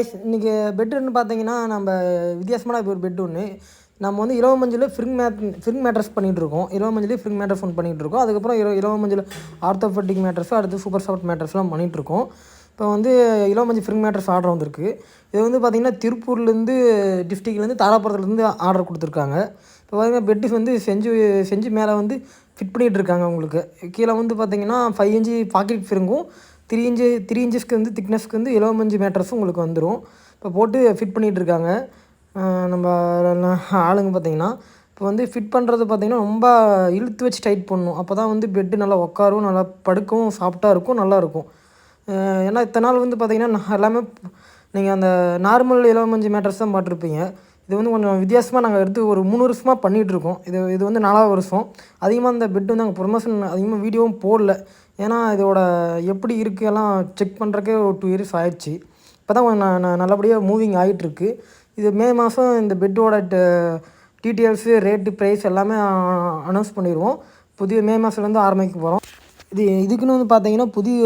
இன்றைக்கி பெட்டுன்னு பார்த்தீங்கன்னா நம்ம வித்தியாசமான ஒரு பெட் ஒன்று நம்ம வந்து இரவு மஞ்சள் ஃப்ரிங் மேட் ஃப்ரிங் மேட்ரஸ் பண்ணிகிட்ருக்கோம் இரவு மஞ்சள் ஃப்ரிங் மேட்ரஸ் ஒன்று பண்ணிகிட்ருக்கோம் அதுக்கப்புறம் இரவு இரவு மஞ்சள் ஆர்த்தோபெட்டிக் மேட்ரஸ் அடுத்து சூப்பர் சாஃப்ட் மேட்ரஸ்லாம் பண்ணிகிட்ருக்கோம் இப்போ வந்து இளவு மஞ்சள் ஃப்ரிங் மேட்ரஸ் ஆர்டர் வந்திருக்கு. இது வந்து பார்த்திங்கன்னா திருப்பூர்லேருந்து டிஸ்ட்ரிக்ட்லேருந்து தாராபுரத்துலேருந்து ஆர்டர் கொடுத்துருக்காங்க. இப்போ பார்த்தீங்கன்னா பெட்டு வந்து செஞ்சு செஞ்சு மேலே வந்து ஃபிட் பண்ணிகிட்ருக்காங்க உங்களுக்கு. கீழே வந்து பார்த்தீங்கன்னா ஃபைவ் இன்ச்சு பாக்கெட் ஃபிரிங்கும் த்ரீ இன்ச்சு த்ரீ இன்ச்சஸ்க்கு வந்து திக்னஸ்க்கு வந்து இலவமஞ்சு மேட்ரஸும் உங்களுக்கு வந்துடும் இப்போ போட்டு ஃபிட் பண்ணிகிட்டு இருக்காங்க. நம்ம ஆளுங்க பார்த்தீங்கன்னா இப்போ வந்து ஃபிட் பண்ணுறது பார்த்தீங்கன்னா ரொம்ப இழுத்து வச்சு டைட் பண்ணணும். அப்போ தான் வந்து பெட்டு நல்லா உட்காரும் நல்லா படுக்கவும் சாஃப்டாக இருக்கும் நல்லா இருக்கும். ஏன்னா இத்தனை நாள் வந்து பார்த்திங்கன்னா நான் எல்லாமே நீங்கள் அந்த நார்மல் இலவமஞ்சு மேட்ரஸ் தான் பார்த்துருப்பீங்க. இது வந்து கொஞ்சம் வித்தியாசமாக நாங்கள் எடுத்து ஒரு மூணு வருஷமாக பண்ணிகிட்ருக்கோம் இது இது வந்து நாலாவது வருஷம். அதிகமாக அந்த பெட் வந்து நாங்கள் ப்ரொமோஷன் அதிகமாக வீடியோவும் போடல. ஏன்னா இதோட எப்படி இருக்குது எல்லாம் செக் பண்ணுறக்கே ஒரு டூ இயர்ஸ் ஆயிடுச்சு. இப்போ தான் நான் நல்லபடியாக மூவிங் ஆகிட்டுருக்கு இது மே மாதம் இந்த பெட்டோட டீட்டெயில்ஸு ரேட்டு ப்ரைஸ் எல்லாமே அனௌன்ஸ் பண்ணிடுவோம் புதிய மே மாதத்துலேருந்து ஆரம்பிக்க போகிறோம் இது இதுக்குன்னு வந்து பார்த்தீங்கன்னா புதிய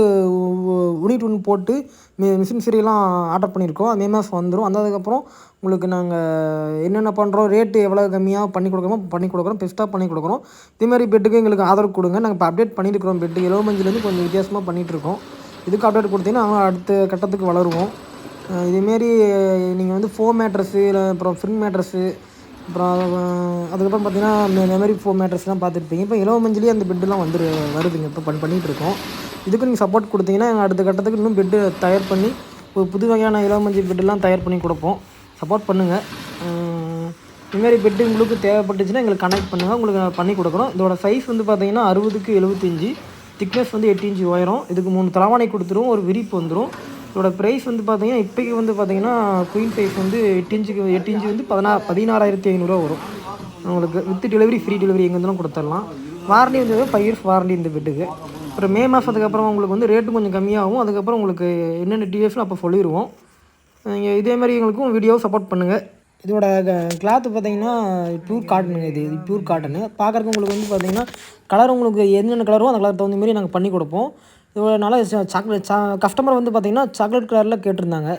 யூனிட் ஒன்று போட்டு மி மிஷின் சரியெல்லாம் ஆர்டர் பண்ணியிருக்கோம். மே மாதம் வந்துடும் வந்ததுக்கப்புறம் உங்களுக்கு நாங்கள் என்னென்ன பண்ணுறோம் ரேட்டு எவ்வளோ கம்மியாக பண்ணி கொடுக்குறோமோ பண்ணி கொடுக்குறோம் பெஸ்ட்டாக பண்ணி கொடுக்குறோம். இதேமாதிரி பெட்டுக்கு எங்களுக்கு ஆதரவு கொடுங்க. நாங்கள் இப்போ அப்டேட் பண்ணியிருக்கிறோம் பெட்டு இலவமஞ்சிலேருந்து கொஞ்சம் வித்தியாசமாக பண்ணிகிட்ருக்கோம் இதுக்கு அப்டேட் கொடுத்தீங்கன்னா அவங்க அடுத்த கட்டத்துக்கு வளருவோம். இதேமாரி நீங்கள் வந்து ஃபோம் மேட்ரஸ்ஸு இல்லை அப்புறம் ஃப்ரிங் மேட்ரஸு அப்புறம் அதுக்கப்புறம் பார்த்தீங்கன்னா மெ மெமரி ஃபோம் மேட்ரஸ்லாம் பார்த்துருப்பீங்க இப்போ இலவ மஞ்சளே அந்த பெட்டுலாம் வந்துரு வருதுங்க. இப்போ பண் பண்ணிகிட்டு இருக்கோம். இதுக்கு நீங்கள் சப்போர்ட் கொடுத்தீங்கன்னா அடுத்த கட்டத்துக்கு இன்னும் பெட்டு தயார் பண்ணி ஒரு புது வகையான இலவ மஞ்சள் பெட்டெல்லாம் தயார் பண்ணி கொடுப்போம். சப்போர்ட் பண்ணுங்கள் இதுமாரி பெட்டு உங்களுக்கு தேவைப்பட்டுச்சுன்னா எங்களுக்கு கனெக்ட் பண்ணுங்கள் உங்களுக்கு பண்ணி கொடுக்குறோம். இதோட சைஸ் வந்து பார்த்தீங்கன்னா அறுபதுக்கு எழுபத்தஞ்சி. திக்னஸ் வந்து எட்டு இன்ச்சு உயரம். இதுக்கு மூணு தலவாணை கொடுத்துரும் ஒரு விரிப்பு வந்துடும் இதோட ப்ரைஸ் வந்து பார்த்தீங்கன்னா இப்போக்கி வந்து பார்த்தீங்கன்னா குயின் சைஸ் வந்து எட்டு இன்ச்சுக்கு எட்டு இன்ச்சு வந்து பதினா பதினாறாயிரத்தி ஐநூறுரூவா வரும். உங்களுக்கு வித் டெலிவரி ஃப்ரீ டெலிவரி எங்கே இருந்தாலும் கொடுத்துடலாம். வாரண்டி வந்து ஃபைவ் இயர்ஸ் வாரண்டி இந்த பெட்டுக்கு அப்புறம் மே மாதத்துக்கு அப்புறம் உங்களுக்கு வந்து ரேட்டு கொஞ்சம் கம்மியாகும். அதுக்கப்புறம் உங்களுக்கு என்னென்ன டீட்டெயில்ஸ்னு அப்போ சொல்லிடுவோம் நீங்கள் இதே மாதிரி எங்களுக்கும் வீடியோ சப்போர்ட் பண்ணுங்கள் இதோட கிளாத்து பார்த்தீங்கன்னா ப்யூர் காட்டனுங்க இது இது ப்யூர் காட்டனு பார்க்குறக்கு உங்களுக்கு வந்து பார்த்தீங்கன்னா கலர் உங்களுக்கு என்னென்ன கலரோ அந்த கலர் தகுந்த மாதிரி நாங்கள் பண்ணி கொடுப்போம். இதோட நல்லா சாக்லேட் சா கஸ்டமர் வந்து பார்த்திங்கன்னா சாக்லேட் கலரில் கேட்டிருந்தாங்க.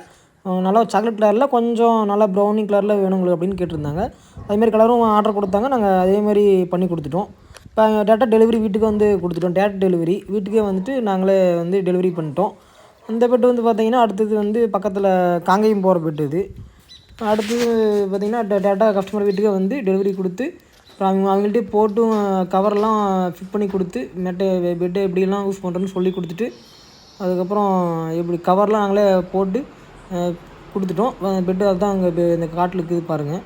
நல்லா சாக்லேட் கலரில் கொஞ்சம் நல்லா ப்ரௌனி கலரில் வேணும் உங்களுக்கு அப்படின்னு கேட்டிருந்தாங்க. அதேமாரி கலரும் ஆர்டர் கொடுத்தாங்க. நாங்கள் அதேமாரி பண்ணி கொடுத்துட்டோம். இப்போ டேட்டா டெலிவரி வீட்டுக்கு வந்து கொடுத்துட்டோம். டேட்டா டெலிவரி வீட்டுக்கே வந்துட்டு நாங்களே வந்து டெலிவரி பண்ணிட்டோம். இந்த பெட்டு வந்து பார்த்தீங்கன்னா அடுத்தது வந்து பக்கத்தில் காங்கேயம் போகிற பெட்டு இது. அடுத்தது பார்த்திங்கன்னா டேட்டா கஸ்டமர் வீட்டுக்கே வந்து டெலிவரி கொடுத்து அப்புறம் அவங்க அவங்கள்ட்ட போட்டும் கவர்லாம் ஃபிட் பண்ணி கொடுத்து மெட்டை பெட்டை எப்படிலாம் யூஸ் பண்ணுறோன்னு சொல்லி கொடுத்துட்டு அதுக்கப்புறம் எப்படி கவர்லாம் நாங்களே போட்டு கொடுத்துட்டோம். பெட்டு அதுதான் அங்கே இந்த காட்டில் இருக்குது பாருங்கள்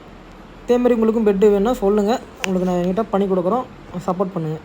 இதே மாதிரி உங்களுக்கும் பெட்டு வேணுன்னா சொல்லுங்கள் உங்களுக்கு நான் நீட்டாக பண்ணி கொடுக்குறோம். சப்போர்ட் பண்ணுங்கள்